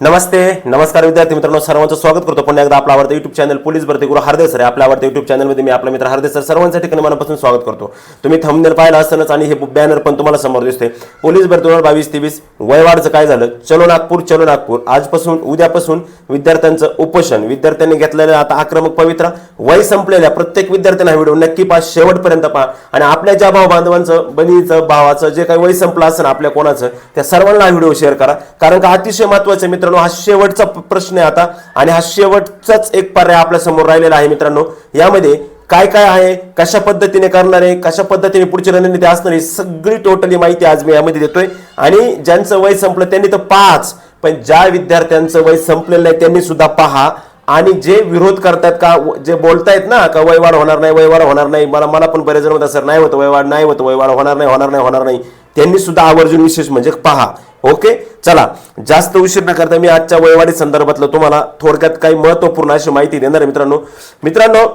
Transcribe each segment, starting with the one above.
नमस्ते नमस्कार विद्यार्थी मित्रांनो सर्वांचं स्वागत करतो. पुन्हा एकदा आपला आवडतं युट्यूब चॅनल पोलीस भरती गुरु हरदेव सर. आपल्या आवडत्या युट्यूब चॅनलमध्ये मी आपला मित्र हरदेव सर सर्वांच्या ठिकाणी मनापासून स्वागत करतो. तुम्ही थंबनेल पाहिला असतानाच आणि हे बॅनर पण तुम्हाला समोर दिसते पोलीस भरती दोन हजार बावीस तेवीस वयवाडचं काय झालं? चलो नागपूर चलो नागपूर. आजपासून उद्यापासून विद्यार्थ्यांचं उपोषण. विद्यार्थ्यांनी घेतलेलं आता आक्रमक पवित्रा. वय संपलेल्या प्रत्येक विद्यार्थ्यांना हा व्हिडिओ नक्की पहा शेवटपर्यंत पहा. आणि आपल्या ज्या भाऊ बांधवांचं बहिणीचं भावाचं जे काही वय संपलं असेल आपल्या कोणाचं त्या सर्वांना हा व्हिडिओ शेअर करा. कारण का अतिशय महत्वाचं मित्र मित्रांनो हा शेवटचा प्रश्न आहे आता. आणि हा शेवटचाच एक पर्याय आपल्यासमोर राहिलेला आहे मित्रांनो. यामध्ये काय काय आहे कशा पद्धतीने करणार आहे कशा पद्धतीने पुढची रणनीती असणार आहे सगळी टोटली माहिती आज मी यामध्ये देतोय. आणि ज्यांचं वय संपलं त्यांनी तर पाच पण ज्या विद्यार्थ्यांचं वय संपलेलं आहे त्यांनी सुद्धा पहा. आणि जे विरोध करतात का जे बोलतायत ना का वयवाढ होणार नाही वयवाढ होणार नाही मला मला पण बरेच जण म्हणतात सर नाही होतं वयवाढ नाही होतं वयवाढ होणार नाही होणार नाही होणार नाही. त्यांनी सुद्धा आवर्जून विशेष म्हणजे पहा. ओके? चला. जास्त उशीर न करता मी आजच्या वयवाढी संदर्भातलं तुम्हाला थोडक्यात काही महत्त्वपूर्ण अशी माहिती देणार आहे मित्रांनो. मित्रांनो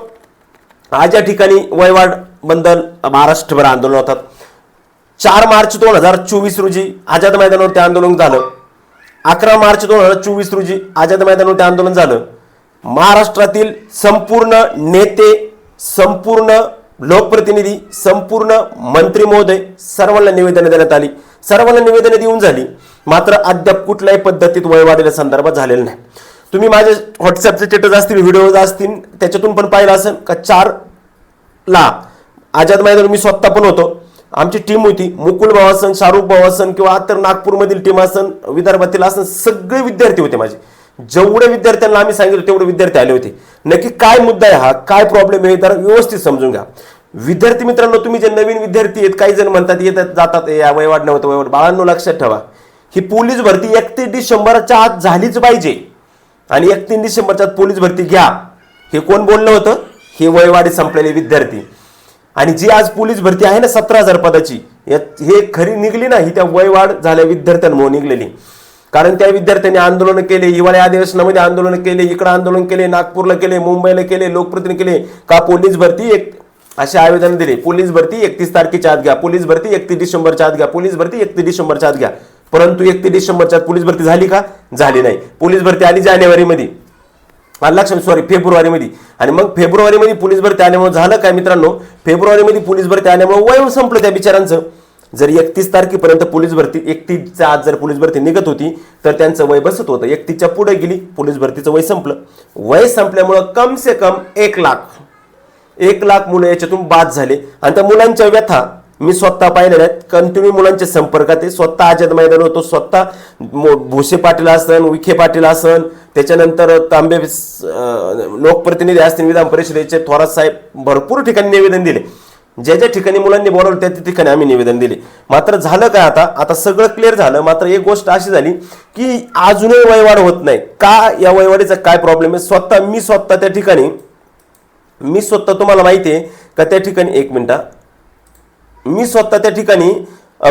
आज या ठिकाणी वयवाढ बंदल महाराष्ट्रभर आंदोलन होतात. चार मार्च दोन हजार चोवीस रोजी आझाद मैदानावरती आंदोलन झालं. अकरा मार्च दोन हजार चोवीस रोजी आझाद मैदानावर ते आंदोलन झालं. महाराष्ट्रातील संपूर्ण नेते संपूर्ण लोकप्रतिनिधी संपूर्ण मंत्री महोदय सर्वांना निवेदन देण्यात आली. सर्वांना निवेदनं देऊन झाली. मात्र अद्याप कुठल्याही पद्धतीत वयवाढीच्या संदर्भात झालेलं नाही. तुम्ही माझे व्हॉट्सअपचे स्टेटस असतील व्हिडिओज असतील त्याच्यातून पण पाहिलं असेल का चार ला आझाद मैदान मी स्वतः पण होतो. आमची टीम होती. मुकुल भाऊ असन शाहरुख भाऊ असन किंवा तर नागपूरमधील टीम असन विदर्भातील असन सगळे विद्यार्थी होते माझे. जेवढे विद्यार्थ्यांना आम्ही सांगितलं तेवढे विद्यार्थी आले होते. नक्की काय मुद्दा आहे हा? काय प्रॉब्लेम आहे तर व्यवस्थित समजून घ्या. विद्यार्थी मित्रांनो तुम्ही जे नवीन विद्यार्थी आहेत काही जण म्हणतात येतात जातात या वयवाड नव्हतं वयवाड बाळांनो लक्षात ठेवा. ही पोलीस भरती एकतीस डिसेंबरच्या आत झालीच पाहिजे. आणि एकतीस डिसेंबरच्या आत पोलीस भरती घ्या. हे कोण बोललं होतं? हे वयवाडी संपलेले विद्यार्थी. आणि जी आज पोलीस भरती आहे ना सतरा हजार पदाची हे खरी निघली ना ही त्या वयवाढ झाल्या विद्यार्थ्यांमुळे निघलेली. कारण त्या विद्यार्थ्यांनी आंदोलन केले हिवाळी अधिवेशनामध्ये आंदोलन केले इकडे आंदोलन केले नागपूरला केले मुंबईला केले लोकप्रतिनिधी केले. का पोलीस भरती एक असे आवेदन दिले. पोलीस भरती एकतीस तारखेच्या आत घ्या. पोलीस भरती एकतीस डिसेंबरच्या आत घ्या. पोलीस भरती एकतीस डिसेंबरच्या आत घ्या. परंतु एकतीस डिसेंबरच्या आत पोलीस भरती झाली का? झाली नाही. पोलीस भरती आली जानेवारीमध्ये. लक्षात? सॉरी फेब्रुवारीमध्ये. आणि मग फेब्रुवारीमध्ये पोलीस भरती आल्यामुळे झालं काय मित्रांनो? फेब्रुवारीमध्ये पोलीस भरती आल्यामुळे वय संपलं त्या बिचारांचं. जर एकतीस तारखेपर्यंत पोलीस भरती एकतीसच्या आज जर पोलीस भरती निघत होती तर त्यांचं वय बसत होतं. एकतीसच्या पुढे गेली पोलीस भरतीचं वय संपलं. वय संपल्यामुळं कम से कम एक लाख. एक लाख मुलं याच्यातून बाद झाले. आणि त्या मुलांच्या व्यथा मी स्वतः पाहिलेल्या आहेत. कंटिन्यू मुलांच्या संपर्कात आहे. स्वतः आझाद मैदान होतो. स्वतः भोसे पाटील असन विखे पाटील असन त्याच्यानंतर तांबे लोकप्रतिनिधी असतील विधान परिषदेचे थोरात साहेब भरपूर ठिकाणी निवेदन दिले. ज्या ज्या ठिकाणी मुलांनी बोलावलं त्या त्या ठिकाणी आम्ही निवेदन दिले. मात्र झालं काय आता? आता सगळं क्लिअर झालं. मात्र एक गोष्ट अशी झाली की अजूनही वयवाढ होत नाही. का या वयवाढीचा काय प्रॉब्लेम आहे? स्वतः मी स्वतः त्या ठिकाणी मी स्वतः तुम्हाला माहिती आहे का त्या ठिकाणी एक मिनिटा. मी स्वतः त्या ठिकाणी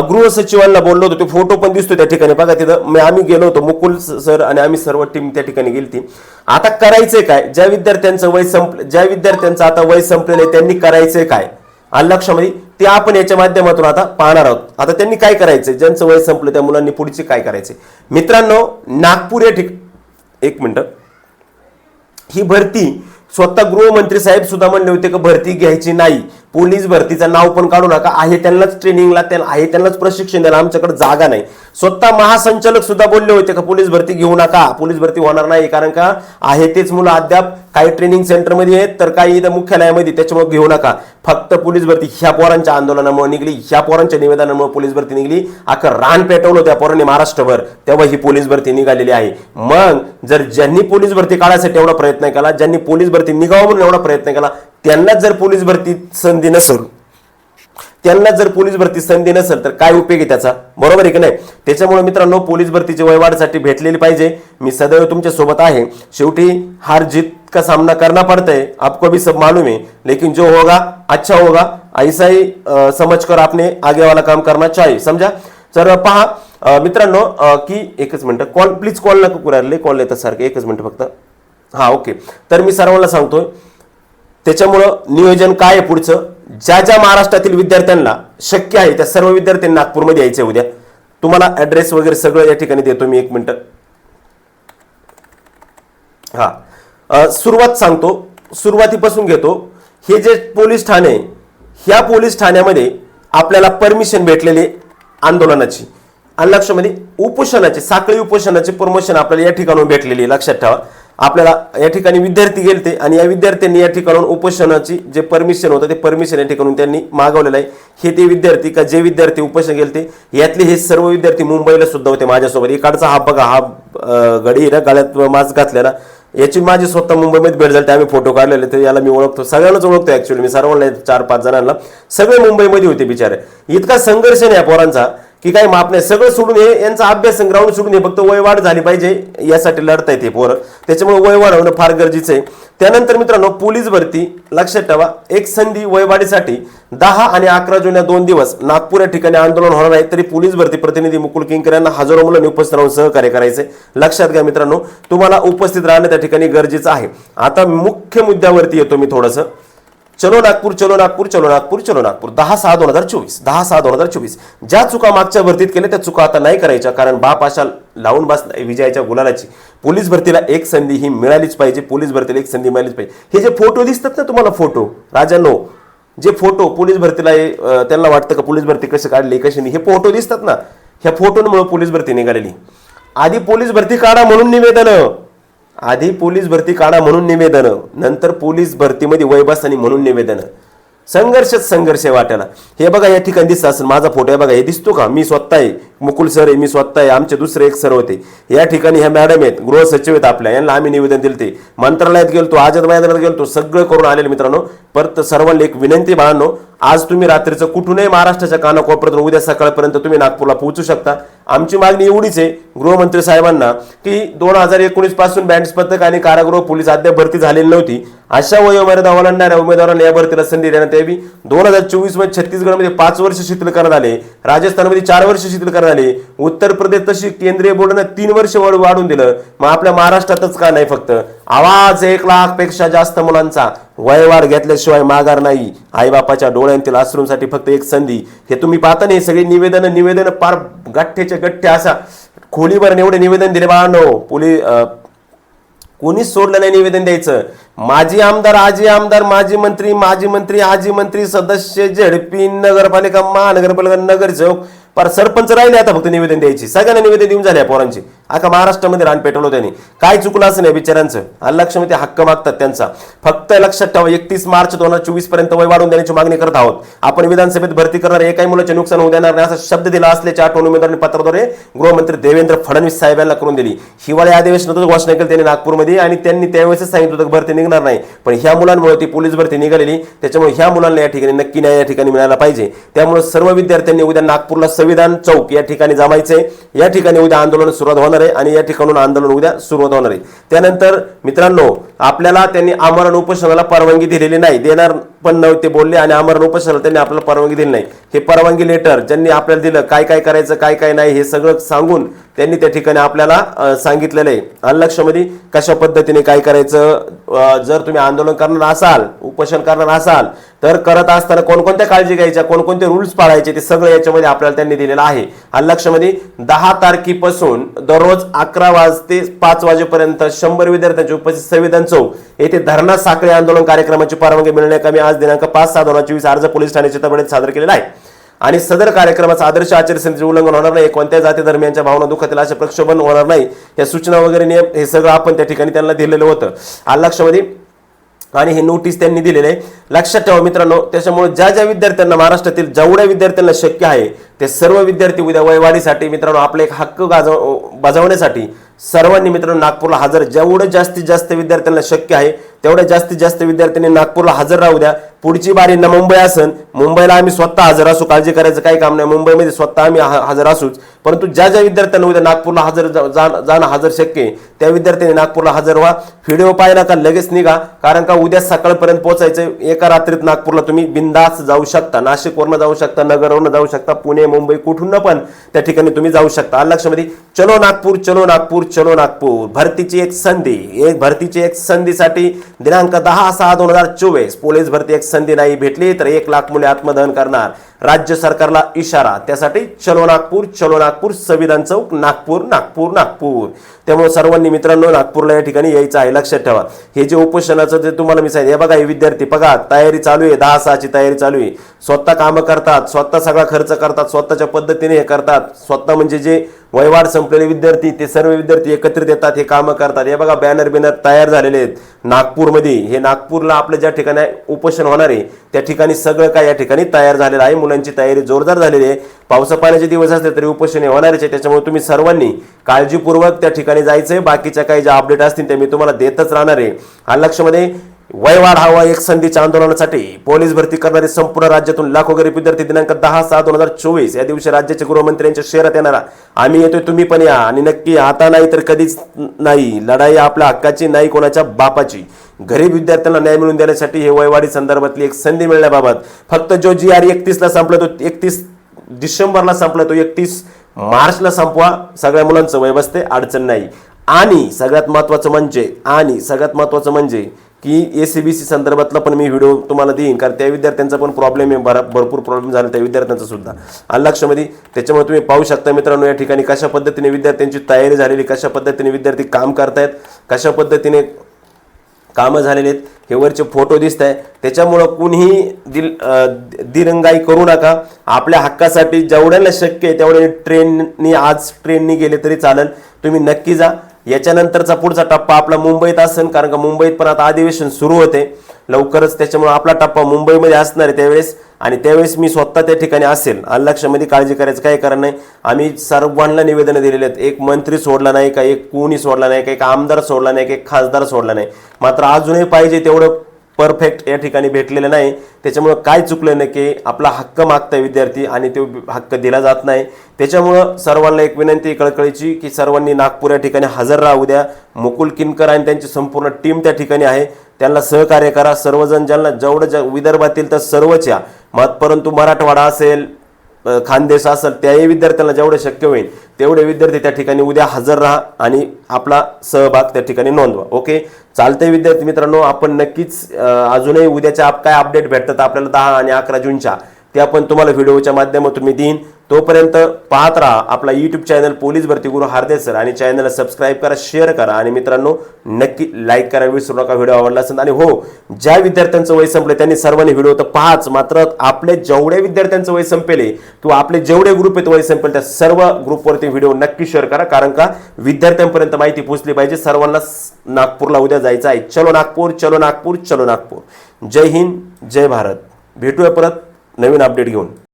गृहसचिवांना बोललो होतो. ते फोटो पण दिसतो त्या ठिकाणी. बघा तिथं मी आम्ही गेलो होतो. मुकुल सर आणि आम्ही सर्व टीम त्या ठिकाणी गेली ती आता करायचंय काय? ज्या विद्यार्थ्यांचं वय संपलं ज्या विद्यार्थ्यांचं आता वय संपलेलं आहे त्यांनी करायचंय काय? आलं लक्षामध्ये ते आपण याच्या माध्यमातून आता पाहणार आहोत. आता त्यांनी काय करायचं ज्यांचं वय संपलं त्या मुलांनी पुढचे काय करायचे मित्रांनो नागपूर या ठिक एक मिनटं. ही भरती स्वतः गृहमंत्री साहेब सुद्धा म्हणले होते की भरती घ्यायची नाही. पोलीस भरतीचं नाव पण काढू नका. आहे त्यांनाच ट्रेनिंगला त्यांना आहे त्यांनाच प्रशिक्षण द्यायला आमच्याकडे जागा नाही. स्वतः महासंचालक सुद्धा बोलले होते का पोलीस भरती घेऊ नका. पोलीस भरती होणार नाही कारण का आहे तेच मुलं अद्याप काही ट्रेनिंग सेंटरमध्ये आहेत तर काही इथं मुख्यालयामध्ये त्याच्यामुळे घेऊ नका. फक्त पोलीस भरती ह्या पोरांच्या आंदोलनामुळे निघली ह्या पोरांच्या निवेदनामुळे पोलीस भरती निघली. अख्खं रान पेटवलं त्या पोरांनी महाराष्ट्रभर. तेव्हा ही पोलीस भरती निघालेली आहे. मग जर ज्यांनी पोलीस भरती काढायसाठी एवढा प्रयत्न केला ज्यांनी पोलीस भरती निघावं म्हणून एवढा प्रयत्न केला त्यांनाच जर पोलीस भरती संधी नसेल त्यांना जर पोलीस भरती संधी नसेल तर काय उपयोग आहे त्याचा? बरोबर आहे की नाही? त्याच्यामुळे मित्रांनो पोलीस भरतीची वयवाढसाठी भेटलेली पाहिजे. मी सदैव तुमच्यासोबत आहे. शेवटी हार जीत का सामना करना पड़ता है आपको भी सब मालूम है लेकिन जो होगा अच्छा होगा. ऐसा ही अ, समझकर आपने आगे वाला काम करना चाहिए. समजा तर पहा मित्रांनो की एकच मिनिट कॉल प्लीज कॉल नका करायला कॉल येतात सारखे. एकच मिनिट फक्त. हा ओके तर मी सर्वांना सांगतोय त्याच्यामुळं नियोजन काय आहे पुढचं? ज्या ज्या महाराष्ट्रातील विद्यार्थ्यांना शक्य आहे त्या सर्व विद्यार्थ्यांना नागपूरमध्ये यायचे उद्या. तुम्हाला ऍड्रेस वगैरे सगळं या ठिकाणी देतो मी एक मिनटं. हा. सुरुवात सांगतो. सुरुवातीपासून घेतो. हे जे पोलीस ठाणे ह्या पोलीस ठाण्यामध्ये आपल्याला परमिशन भेटलेली आंदोलनाची. आणि लक्षामध्ये उपोषणाची साखळी उपोषणाची प्रमोशन आपल्याला या ठिकाणून भेटलेली लक्षात ठेवा. आपल्याला या ठिकाणी विद्यार्थी गेलते आणि या विद्यार्थ्यांनी या ठिकाणून उपोषणाची जे परमिशन होतं ते परमिशन या ठिकाणून त्यांनी मागवलेलं आहे. हे ते विद्यार्थी का जे विद्यार्थी उपोषण गेलते यातले हे सर्व विद्यार्थी मुंबईला सुद्धा होते माझ्यासोबत. इकडचा हा बघा हा गडी आहे ना गळ्यात मास्क घातलेला. याची माझी स्वतः मुंबईमध्ये भेट झाली आम्ही फोटो काढलेले तर याला मी ओळखतो सगळ्यांनाच ओळखतो ऍक्च्युअली मी सर्वांना चार पाच जणांना. सगळे मुंबईमध्ये होते बिचारे. इतका संघर्ष नाही या पोरांचा. की काही माप नाही सगळं सोडून हे यांचा अभ्यास ग्राउंड सोडून हे फक्त वयवाढ झाली पाहिजे यासाठी लढता येते पोरं. त्याच्यामुळे वय वाढवणं फार गरजेचं आहे. त्यानंतर मित्रांनो पोलीस भरती. लक्षात ठेवा एक संधी वयवाढीसाठी दहा आणि अकरा जून या दोन दिवस नागपूर या ठिकाणी आंदोलन होणार आहे. तरी पोलीस भरती प्रतिनिधी मुकुल किंकर यांना हजारो मुलांनी उपस्थित राहून सहकार्य करायचे लक्षात घ्या मित्रांनो तुम्हाला उपस्थित राहणं त्या ठिकाणी गरजेचं आहे. आता मुख्य मुद्द्यावरती येतो मी थोडंसं. चलो नागपूर चलो नागपूर चलो नागपूर चलो नागपूर. दहा सहा दोन हजार चोवीस. दहा सहा दोन हजार चोवीस. ज्या चुका मागच्या भरतीत केल्या त्या चुका आता नाही करायच्या कारण बाप अशा लावून बस विजयाच्या गुलालाची. पोलीस भरतीला एक संधी ही मिळालीच पाहिजे. पोलीस भरतीला एक संधी मिळालीच पाहिजे. हे जे फोटो दिसतात ना तुम्हाला फोटो राजांनो जे फोटो पोलीस भरतीला त्यांना वाटतं का पोलीस भरती कशी काढली कशी नाही हे फोटो दिसतात ना. ह्या फोटोंमुळे पोलीस भरती निघालेली. आधी पोलीस भरती काढा म्हणून निवेदन. आधी पोलीस भरती काढा म्हणून निवेदन नंतर पोलीस भरतीमध्ये वयबसानी म्हणून निवेदन. संघर्षच संघर्ष आहे हे बघा या ठिकाणी दिसत असेल माझा फोटो आहे बघा हे दिसतो का? मी स्वतः आहे. मुकुल सर आहे मी स्वतः आहे. आमचे दुसरे एक सर होते. या ठिकाणी ह्या मॅडम आहेत गृह सचिव आहेत आपल्या. यांना आम्ही निवेदन दिले ते. मंत्रालयात गेलतो आझाद मैदानात गेलतो सगळं करून आलेले मित्रांनो. परत सर्वांना एक विनंती बाळांनो आज तुम्ही रात्रीचं कुठूनही महाराष्ट्राच्या कानाकोपऱ्यातून उद्या सकाळपर्यंत तुम्ही नागपूरला पोहोचू शकता. आमची मागणी एवढीच आहे गृहमंत्री साहेबांना की दोन हजार एकोणीसपासून बँड्स पथक आणि कारागृह पोलीस अद्याप भरती झालेली नव्हती. अशा वयोमर्यादा ओलांडणाऱ्या उमेदवारांना या भरतीला संधी देण्यात यावी दोन हजार चोवीसमध्ये छत्तीसगडमध्ये पाच वर्ष शिथिल करण्यात आले. राजस्थानमध्ये चार वर्ष शिथिल करण्यात आले. उत्तर प्रदेश तशी केंद्रीय बोर्डानं तीन वर्ष वाढून दिलं. मग आपल्या महाराष्ट्रातच का नाही फक्त? आवाज एक लाखपेक्षा जास्त मुलांचा. वयवाढ घेतल्याशिवाय माघार नाही. आईबापाच्या डोळ्यांतील अश्रूंसाठी फक्त एक संधी. हे तुम्ही पाहता नाही. सगळी निवेदन निवेदन पार गठ्ठेचे गठ्ठे असा खोलीवर एवढे निवेदन दिले बाळांनो. पोलीस कोणीच सोडलं नाही निवेदन द्यायचं. माजी आमदार आजी आमदार माजी मंत्री माजी मंत्री आजी मंत्री सदस्य झेडपी नगरपालिका महानगरपालिका नगरसेवक पर सरपंच राहिले आता फक्त निवेदन द्यायची. सगळ्यांना निवेदन देऊन झाले पोरांची. अख्खा महाराष्ट्रामध्ये रान पेटवलं त्यांनी. काय चुकलं असं नाही बिचाऱ्यांचं? आणि हक्क मागतात त्यांचा. फक्त लक्षात ठेवा एकतीस मार्च दोन हजार चोवीसपर्यंत वय वाढवून देण्याची मागणी करत आहोत. आपण विधानसभेत भरती करणार एकाही मुलाचे नुकसान होऊ देणार नाही असा शब्द दिला असल्याच्या आठवण उमेदवारांनी पत्राद्वारे गृहमंत्री देवेंद्र फडणवीस साहेब यांना करून दिली. हिवाळी अधिवेशनातच घोषणा केली त्यांनी नागपूरमध्ये आणि त्यांनी त्यावेळेसच सांगितलं होतं की भरती निघणार नाही. पण ह्या मुलांमुळे ती पोलीस भरती निघालेली त्याच्यामुळे ह्या मुलांना या ठिकाणी नक्की न्याय या ठिकाणी मिळाला पाहिजे. त्यामुळे सर्व विद्यार्थ्यांनी उद्या नागपूरला संविधान चौक या ठिकाणी जमायचंय. या ठिकाणी उद्या आंदोलन सुरुवात होणार आहे आणि या ठिकाणून आंदोलन उद्या सुरुवात होणार आहे. त्यानंतर मित्रांनो आपल्याला त्यांनी आमरण उपोषणाला परवानगी दिलेली नाही. देणार पण नव्हते बोलले आणि आमरण उपोषणाला त्यांनी आपल्याला परवानगी दिली नाही. हे परवानगी लेटर ज्यांनी आपल्याला दिलं काय काय करायचं काय काय नाही हे सगळं सांगून त्यांनी त्या ठिकाणी आपल्याला सांगितलेलं आहे. अलक्षमध्ये कशा पद्धतीने काय करायचं जर तुम्ही आंदोलन करणार असाल उपोषण करणार असाल तर करत असताना कोणकोणत्या काळजी घ्यायच्या कोणकोणते रूल्स पाळायचे ते सगळं याच्यामध्ये आपल्याला त्यांनी दिलेलं आहे. आणि लक्षामध्ये दहा तारखेपासून दररोज अकरा वाजते पाच वाजेपर्यंत शंभर विद्यार्थ्यांची उपस्थित संविधान चौक येथे धरणा साखळी आंदोलन कार्यक्रमाची परवानगी मिळण्याकमी आज दिनांक पाच सहा दोन हजार चोवीस अर्ज पोलीस ठाण्याच्या चित्रपटात सादर केलेला आहे. आणि सदर कार्यक्रमाचा आदर्श आचारसंहितेचे उल्लंघन होणार नाही. कोणत्या जाती धर्मियांच्या भावना दुखतील असे प्रक्षोभन होणार नाही. या सूचना वगैरे नियम हे सगळं आपण त्या ठिकाणी त्यांना दिलेलं होतं. आलं लक्षामध्ये? आणि हे नोटीस त्यांनी दिलेले आहे. लक्षात ठेवा मित्रांनो त्याच्यामुळे ज्या ज्या विद्यार्थ्यांना महाराष्ट्रातील जेवढ्या विद्यार्थ्यांना शक्य आहे ते सर्व विद्यार्थी उद्या वयवाढीसाठी मित्रांनो आपले एक हक्क गाजव बजावण्यासाठी सर्वांनी मित्रांनो नागपूरला हजर. जेवढं जास्तीत जास्त विद्यार्थ्यांना शक्य आहे तेवढ्या जास्तीत जास्त विद्यार्थ्यांनी नागपूरला हजर राहू द्या. पुढची बारी ना मुंबई असन मुंबईला आम्ही स्वतः हजर असू. काळजी करायचं काही काम नाही. मुंबईमध्ये स्वतः आम्ही हजर असूच. परंतु ज्या ज्या विद्यार्थ्यांना उद्या नागपूरला हजर जा- जाणं हजर शक्य आहे त्या विद्यार्थ्यांनी नागपूरला हजर व्हा. व्हिडिओ पाहिला का लगेच निघा. कारण का उद्या सकाळपर्यंत पोहोचायचं एका रात्रीत नागपूरला तुम्ही बिंदास जाऊ शकता. नाशिकवरनं जाऊ शकता नगरवरनं जाऊ शकता पुणे मुंबई कुठून पण त्या ठिकाणी तुम्ही जाऊ शकता. आलं लक्षामध्ये चलो नागपूर चलो नागपूर चलो नागपूर. भरतीची एक संधी. एक भरतीची एक संधीसाठी दिनांक दहा सहा दोन हजार चोवीस. पोलीस भरती एक संधी नाही भेटली तर एक लाख मुले आत्मदहन करणार. राज्य सरकारला इशारा. त्यासाठी चलो नागपूर चलो नागपूर संविधान चौक नागपूर नागपूर नागपूर. त्यामुळे सर्वांनी मित्रांनो नागपूरला या ठिकाणी यायचं आहे. लक्षात ठेवा. हे जे उपोषणाचं जे तुम्हाला मी सांगितलं हे बघा हे विद्यार्थी बघा तयारी चालू आहे. दहा सहाची तयारी चालू आहे. स्वतः कामं करतात स्वतः सगळा खर्च करतात स्वतःच्या पद्धतीने हे करतात. स्वतः म्हणजे जे वयवाड संपलेले विद्यार्थी ते सर्व विद्यार्थी एकत्रित येतात हे कामं करतात. हे बघा बॅनर बिनर तयार झालेले आहेत. नागपूरमध्ये हे नागपूरला आपलं ज्या ठिकाणी उपोषण होणार आहे त्या ठिकाणी सगळं काय या ठिकाणी तयार झालेलं आहे. मुलांची तयारी जोरदार झालेली आहे. पावसा पाण्याचे दिवस असले तरी उपोषण होणारच आहे. त्याच्यामुळे तुम्ही सर्वांनी काळजीपूर्वक त्या ठिकाणी जायचंय. बाकीच्या काही ज्या अपडेट असतील त्या मी तुम्हाला देतच राहणार आहे. हा लक्षमध्ये वयवाढ हवा एक संधीच्या आंदोलनासाठी पोलीस भरती करणारे संपूर्ण राज्यातून लाखो गरीब विद्यार्थी दिनांक दहा सहा दोन हजार चोवीस या दिवशी राज्याचे गृहमंत्र्यांच्या शहरात येणारा. आम्ही येतोय तुम्ही पण या. आणि नक्की आता नाही तर कधीच नाही. लढाई आपल्या हक्काची नाही कोणाच्या बापाची. गरीब विद्यार्थ्यांना न्याय मिळवून देण्यासाठी हे वयवाढी संदर्भातली एक संधी मिळण्याबाबत फक्त जो जी आर एकतीसला संपला तो एकतीस डिसेंबरला संपला तो एकतीस मार्चला संपवा. सगळ्या मुलांचं वय बसते अडचण नाही. आणि सगळ्यात महत्त्वाचं म्हणजे आणि सगळ्यात महत्त्वाचं म्हणजे की ए सी बी सी संदर्भातला पण मी व्हिडिओ तुम्हाला देईन कारण त्या विद्यार्थ्यांचा पण प्रॉब्लेम आहे बरा भरपूर प्रॉब्लेम झाला त्या विद्यार्थ्यांचा सुद्धा. आणि लक्षामध्ये त्याच्यामुळे तुम्ही पाहू शकता मित्रांनो या ठिकाणी कशा पद्धतीने विद्यार्थ्यांची तयारी झालेली कशा पद्धतीने विद्यार्थी काम करतायत कशा पद्धतीने कामं झालेले आहेत. हे वरचे फोटो दिसत आहे त्याच्यामुळं कुणीही दिल दिरंगाई करू नका. आपल्या हक्कासाठी जेवढ्याला शक्य आहे तेवढे ट्रेननी आज ट्रेननी गेले तरी चालेल. तुम्ही नक्की जा. याच्यानंतरचा पुढचा टप्पा आपला मुंबईत असेल कारण का मुंबईत पण आता अधिवेशन सुरू होते. लवकरच त्याच्यामुळे आपला टप्पा मुंबईमध्ये असणार आहे त्यावेळेस. आणि त्यावेळेस मी स्वतः त्या ठिकाणी असेल. आणि लक्षामध्ये काळजी करायचं काही कारण नाही. आम्ही सर्वांना निवेदनं दिलेले आहेत. एक मंत्री सोडला नाही का एक कोणी सोडला नाही का एक आमदार सोडला नाही का एक खासदार सोडला नाही. मात्र अजूनही पाहिजे तेवढं परफेक्ट या ठिकाणी भेटलेलं नाही. त्याच्यामुळं काय चुकलं नाही की आपला हक्क मागताय विद्यार्थी आणि तो हक्क दिला जात नाही. त्याच्यामुळं सर्वांना एक विनंती कळकळीची की सर्वांनी नागपूर या ठिकाणी हजर राहू द्या. मुकुल किनकर आणि त्यांची संपूर्ण टीम त्या ठिकाणी आहे. त्यांना सहकार्य करा. सर्वजण ज्यांना जेवढं ज विदर्भातील तर सर्वच या मत परंतु मराठवाडा असेल खानदेश असेल त्याही विद्यार्थ्यांना जेवढे शक्य होईल तेवढे विद्यार्थी त्या ठिकाणी उद्या हजर राहा आणि आपला सहभाग त्या ठिकाणी नोंदवा. ओके? चालते विद्यार्थी मित्रांनो आपण नक्कीच अजूनही उद्याच्या आप काय अपडेट भेटतात आपल्याला दहा आणि अकरा जूनच्या. ते आपण तुम्हाला व्हिडिओच्या माध्यमातून मी देईन. तोपर्यंत पाहत राहा आपला यूट्यूब चॅनल पोलीस भरती गुरु हार्दे सर आणि चॅनलला सबस्क्राईब करा शेअर करा आणि मित्रांनो नक्की लाईक करा विसरू नका व्हिडिओ आवडला असेल आणि हो ज्या विद्यार्थ्यांचं वय संपलं त्यांनी सर्वांनी व्हिडिओ तर पाहाच. मात्र आपले जेवढ्या विद्यार्थ्यांचं वय संपेले किंवा आपले जेवढे ग्रुप आहेत वय संपेल त्या सर्व ग्रुपवरती व्हिडिओ नक्की शेअर करा. कारण का? विद्यार्थ्यांपर्यंत माहिती पोहोचली पाहिजे. सर्वांना नागपूरला उद्या जायचं आहे. चलो नागपूर चलो नागपूर चलो नागपूर. जय हिंद जय भारत. भेटूया परत. नवीन अपडेट घेऊन.